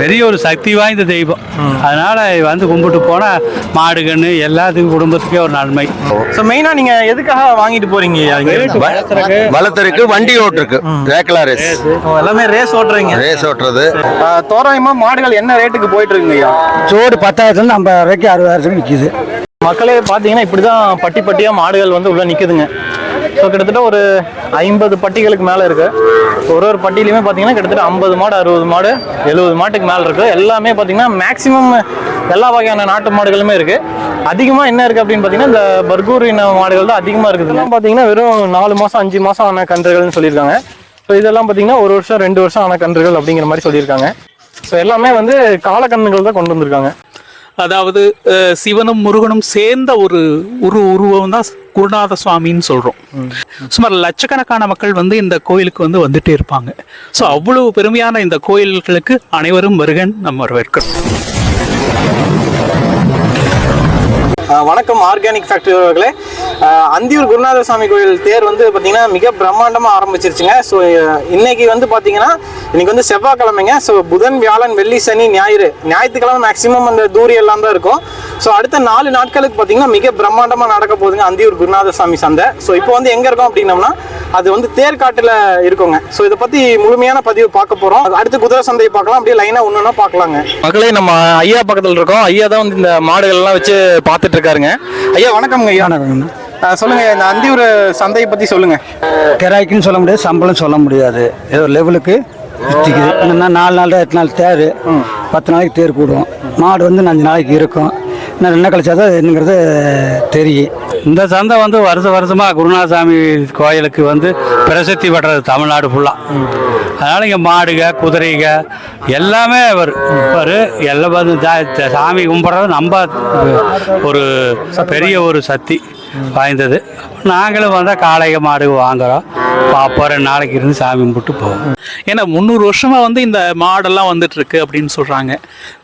பெரிய ஒரு சக்தி வாய்ந்த தெய்வம். அதனால வந்து கும்பிட்டு போனா மாடு கண்ணு எல்லாத்துக்கும் குடும்பத்துக்கே ஒரு நன்மை. ஸோ மெயினா நீங்க எதுக்காக வாங்கிட்டு போறீங்க? வளர்த்துருக்கு வண்டி ஓட்டுருக்கு ரேக்லா ரேஸ் எல்லாமே ரேஸ் ஓட்டுறீங்க. ரேஸ் ஓட்டுறது. தோராயமா மாடுகள் என்ன ரேட்டுக்கு போயிட்டு இருக்குங்க சோடு பத்தாயிரத்துலேருந்து ஐம்பதாயிரம் ரூபாய்க்கு அறுபதாயிரத்துக்கு விற்கிது மக்களே பார்த்தீங்கன்னா இப்படிதான் பட்டி பட்டியா மாடுகள் வந்து உள்ள நிக்குதுங்க. ஸோ கிட்டத்தட்ட ஒரு ஐம்பது பட்டிகளுக்கு மேலே இருக்குது ஒரு ஒரு பட்டியிலையுமே பார்த்தீங்கன்னா கிட்டத்தட்ட ஐம்பது மாடு அறுபது மாடு எழுபது மாட்டுக்கு மேலே இருக்குது எல்லாமே பார்த்தீங்கன்னா மேக்ஸிமம் எல்லா வகையான நாட்டு மாடுகளுமே இருக்குது அதிகமாக என்ன இருக்குது அப்படின்னு பார்த்தீங்கன்னா இந்த பர்கூர் இன மாடுகள் தான் அதிகமாக இருக்குது. பார்த்தீங்கன்னா வெறும் நாலு மாதம் அஞ்சு மாதம் ஆன கன்றுகள்னு சொல்லியிருக்காங்க. ஸோ இதெல்லாம் பார்த்தீங்கன்னா ஒரு வருஷம் ரெண்டு வருஷம் ஆன கன்றுகள் அப்படிங்கிற மாதிரி சொல்லியிருக்காங்க. ஸோ எல்லாமே வந்து காலக்கன்றுகள் தான் கொண்டு வந்திருக்காங்க. அதாவது சிவனும் முருகனும் சேர்ந்த ஒரு உரு உருவம் தான் குருநாத சுவாமின்னு சொல்றோம். சுமார் லட்சக்கணக்கான மக்கள் வந்து இந்த கோயிலுக்கு வந்து வந்துட்டே இருப்பாங்க. ஸோ அவ்வளவு பெருமையான இந்த கோயில்களுக்கு அனைவரும் வருகன் நம்ம வரவேற்கிறோம். வணக்கம் ஆர்கானிக் ஃபேக்டரி அவர்களே. அந்தியூர் குருநாத சுவாமி கோயில் தேர் வந்து பார்த்தீங்கன்னா மிக பிரம்மாண்டமாக ஆரம்பிச்சிருச்சுங்க. ஸோ இன்னைக்கு வந்து பார்த்தீங்கன்னா இன்னைக்கு வந்து செவ்வாய்க்கிழமைங்க. ஸோ புதன் வியாழன் வெள்ளி சனி ஞாயிறு. ஞாயிற்றுக்கிழமை மேக்ஸிமம் அந்த தூரி எல்லாம் தான் இருக்கும். ஸோ அடுத்த நாலு நாட்களுக்கு பார்த்தீங்கன்னா மிக பிரம்மாண்டமாக நடக்க போகுதுங்க அந்தியூர் குருநாத சுவாமி சந்தை. ஸோ இப்போ வந்து எங்கே இருக்கோம் அப்படின்னம்னா அது வந்து தேர்காட்டில் இருக்குங்க. ஸோ இதை பற்றி முழுமையான பதிவு பார்க்க போகிறோம் அடுத்து குதிரை சந்தையை பார்க்கலாம். அப்படியே லைனாக ஒன்று ஒன்றா பார்க்கலாங்க. மக்களே நம்ம ஐயா பக்கத்தில் இருக்கோம். ஐயா தான் வந்து இந்த மாடுகள்லாம் வச்சு பார்த்துட்டு இருக்காருங்க. ஐயா வணக்கம்ங்க ஐயா. வணக்கங்கண்ணா. சொல்லுங்க இந்த அந்தியூர் சந்தையை பத்தி சொல்லுங்க. கிராய்க்குன்னு சொல்ல முடியாது சம்பளம் சொல்ல முடியாது. ஏதோ லெவலுக்கு விற்றிக்குது என்னன்னா நாலு நாள் எட்டு நாள் தேர். பத்து நாளைக்கு தேர் கூடுவோம். மாடு வந்து அஞ்சு நாளைக்கு இருக்கும். இன்னும் ரெண்டு கழிச்சா தான் என்னங்கிறது தெரியும். இந்த சந்தை வந்து வருஷ வருஷமா குருநாதசாமி கோயிலுக்கு வந்து பிரசித்தி பெற்றது தமிழ்நாடு ஃபுல்லா அதனால இங்க மாடுக குதிரைக எல்லாமே வரும் வரும் எல்லாம் வந்து சாமி கும்பிட்றது நம்ம ஒரு பெரிய ஒரு சக்தி வாய்ந்தது. நாங்களும் வந்தால் காளைக மாடு வாங்குறோம். பார்ப்போம் ரெண்டு நாளைக்கு இருந்து சாமி கும்பிட்டு போவோம். ஏன்னா முந்நூறு வருஷமா வந்து இந்த மாடெல்லாம் வந்துட்டு இருக்கு அப்படின்னு சொல்றாங்க.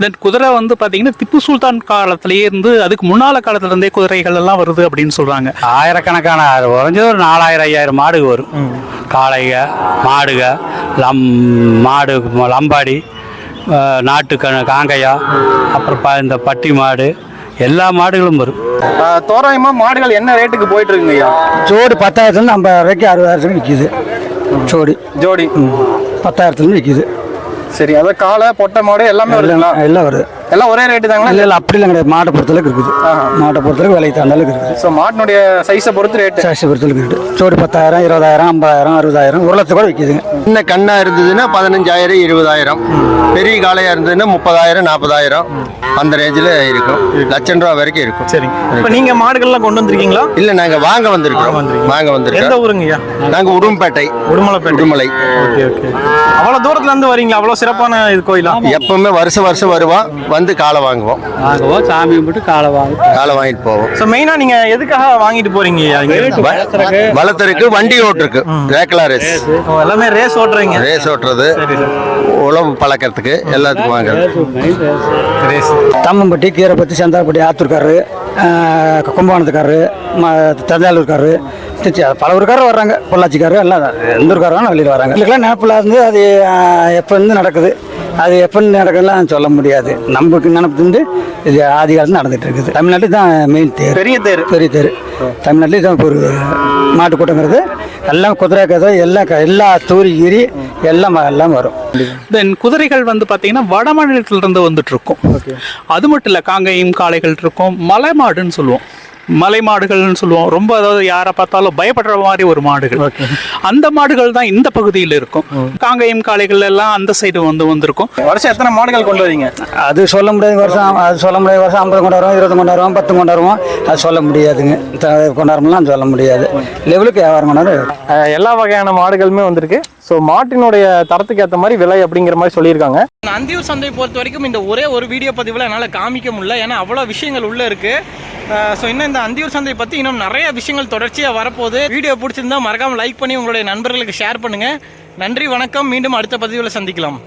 தென் குதிரை வந்து பாத்தீங்கன்னா திப்பு சுல்தான் காலத்திலேயே இருந்து அதுக்கு முன்னால காலத்துல இருந்தே குதிரைகள் எல்லாம் வருது அப்படின்னு சொல்றாங்க. ஆயிரக்கணக்கான குறைஞ்சது ஒரு நாலாயிரம் ஐயாயிரம் மாடுக வரும் காளைக மாடுக லம் மாடு லம்பாடி நாட்டு காங்கையா அப்புறம் ப இந்த பட்டி மாடு எல்லா மாடுகளும் வரும். தோராயமா மாடுகள் என்ன ரேட்டுக்கு போயிட்டு இருக்குங்க ஐயா? சோடு பத்தாயிரத்துலேருந்து ஐம்பதாயிரம் ரூபாய்க்கு அறுபதாயிரத்துக்கு விற்கிது சோடி ஜோடி. பத்தாயிரத்துலேருந்து விற்கிது சரி அதான் காளை பொட்டை மாடு எல்லாமே வருதுங்களா? எல்லாம் எல்லாம் வருது. எல்லாம் ஒரே ரேட்டு தாங்களா? இல்லை இல்லை அப்படிலாம் கிடையாது. மாட்டை பொறுத்தளவுக்கு இருக்குது. மாட்டை பொறுத்தளவுக்கு விலைக்கு தகுந்த அளவுக்கு இருக்குது. ஸோ மாட்டினுடைய சைஸை பொறுத்து ரேட்டு சாட்சி பொறுத்தளவுக்கு இருக்குது. சோடு பத்தாயிரம் இருபதாயிரம் ஐம்பதாயிரம் அறுபதாயிரம் ஒரு லட்சம் கூட விற்கிதுங்க சின்ன கண்ணா இருந்ததுன்னா பதினஞ்சாயிரம் இருபதாயிரம். பெரிய காளையா இருந்ததுன்னா முப்பதாயிரம் நாற்பதாயிரம். அந்த ரேஞ்சில் இருக்கும். லட்சம் ரூபா வரைக்கும் இருக்கும். சரி இப்போ நீங்க மாடுகள்லாம் கொண்டு வந்திருக்கீங்களா? இல்ல நாங்க வாங்க வந்திருக்கிறோம். வாங்க எந்த வந்திருக்கோம் ஊருங்க ஐயா? நாங்க உடும்பேட்டை உடுமலைப்பேட்டை. உடுமலை. Okay okay. அவ்வளோ தூரத்துல இருந்து வரீங்களா? அவ்வளோ சிறப்பான இது கோயிலா? எப்பவுமே வருஷம் வருஷம் வருவோம். வந்து காலை வாங்குவோம். வாங்குவோம். சாமி கும்பிட்டு காளை வாங்க காலை வாங்கிட்டு போவோம். ஸோ மெயினா நீங்க எதுக்காக வாங்கிட்டு போறீங்க? வளர்த்துருக்கு வண்டி ஓட்டுருக்கு ரேக்லா ரேஸ். எல்லாமே ரேஸ் ஓட்டுறீங்க. ரேஸ் ஓட்டுறது. உழவு பழக்கிறதுக்கு எல்லாத்துக்கும் வாங்குறது. ரேஸ் தம்மம்பட்டி கீரைப்பட்டி செந்தாப்பட்டி ஆத்தூர்காரரு ஆஹ், கும்பகோணத்துக்காரரு ம தஞ்சாவூர்காரரு திருச்சி அது பல ஊருக்காரர் வர்றாங்க. பொள்ளாச்சிக்காரரு எல்லாம் எந்த ஊருக்காரரும் வெளியில் வராங்க. இதுக்கெல்லாம் நினப்பில் இருந்து அது எப்போ இருந்து நடக்குது? அது எப்போ இருந்து நடக்குதுலாம் சொல்ல முடியாது. நமக்கு நினப்பு இருந்து இது ஆதி காலத்தில் நடந்துட்டு இருக்குது. தமிழ்நாட்டுக்கு தான் மெயின் தேர். பெரிய தேர். பெரிய தேர். தமிழ்நாட்டிலே தான் இப்போ ஒரு மாட்டு கூட்டங்கிறது. எல்லாம் குதிரை கதை எல்லாம் எல்லா தூரி கீரி எல்லாம் எல்லாம் வரும். தென் குதிரைகள் வந்து பாத்தீங்கன்னா வட மாநிலத்துல இருந்து வந்துட்டு இருக்கும். அது மட்டும் இல்ல காங்கையும் காளைகள் இருக்கும். மலை மாடுன்னு சொல்லுவோம். மலை மாடுகள்னு சொல்லுவோம். ரொம்ப அதாவது யாரை பார்த்தாலும் பயப்படுற மாதிரி ஒரு மாடுகள். அந்த மாடுகள் தான் இந்த பகுதியில் இருக்கும். காங்கையும் காளைகள் எல்லாம் அந்த சைடு வந்து வந்திருக்கும். வருஷம் எத்தனை மாடுகள் கொண்டு வரீங்க? அது சொல்ல முடியாத. வருஷம் அது சொல்ல முடியாத. வருஷம் ஐம்பது கொண்டாடுவோம் இருபது கொண்டாடுவோம் பத்து கொண்டாடுவோம் அது சொல்ல முடியாதுங்க. கொண்டாடுறோம்லாம் சொல்ல முடியாது. லெவலுக்கு வியாபாரம் கொண்டாடு எல்லா வகையான மாடுகளுமே வந்திருக்கு. ஸோ மாட்டினுடைய தரத்துக்கு ஏற்ற மாதிரி விலை அப்படிங்கிற மாதிரி சொல்லியிருக்காங்க. அந்தியூர் சந்தை பொறுத்த வரைக்கும் இந்த ஒரே ஒரு வீடியோ பதிவில் என்னால் காமிக்க முடியல. ஏன்னா அவ்வளோ விஷயங்கள் உள்ளே இருக்குது ஸோ இன்னும் இந்த அந்தியூர் சந்தை பற்றி இன்னும் நிறைய விஷயங்கள் தொடர்ச்சியாக வரப்போகுது. வீடியோ பிடிச்சிருந்தா மறக்காமல் லைக் பண்ணி உங்களுடைய நண்பர்களுக்கு ஷேர் பண்ணுங்கள் நன்றி வணக்கம். மீண்டும் அடுத்த பதிவில் சந்திக்கலாம்.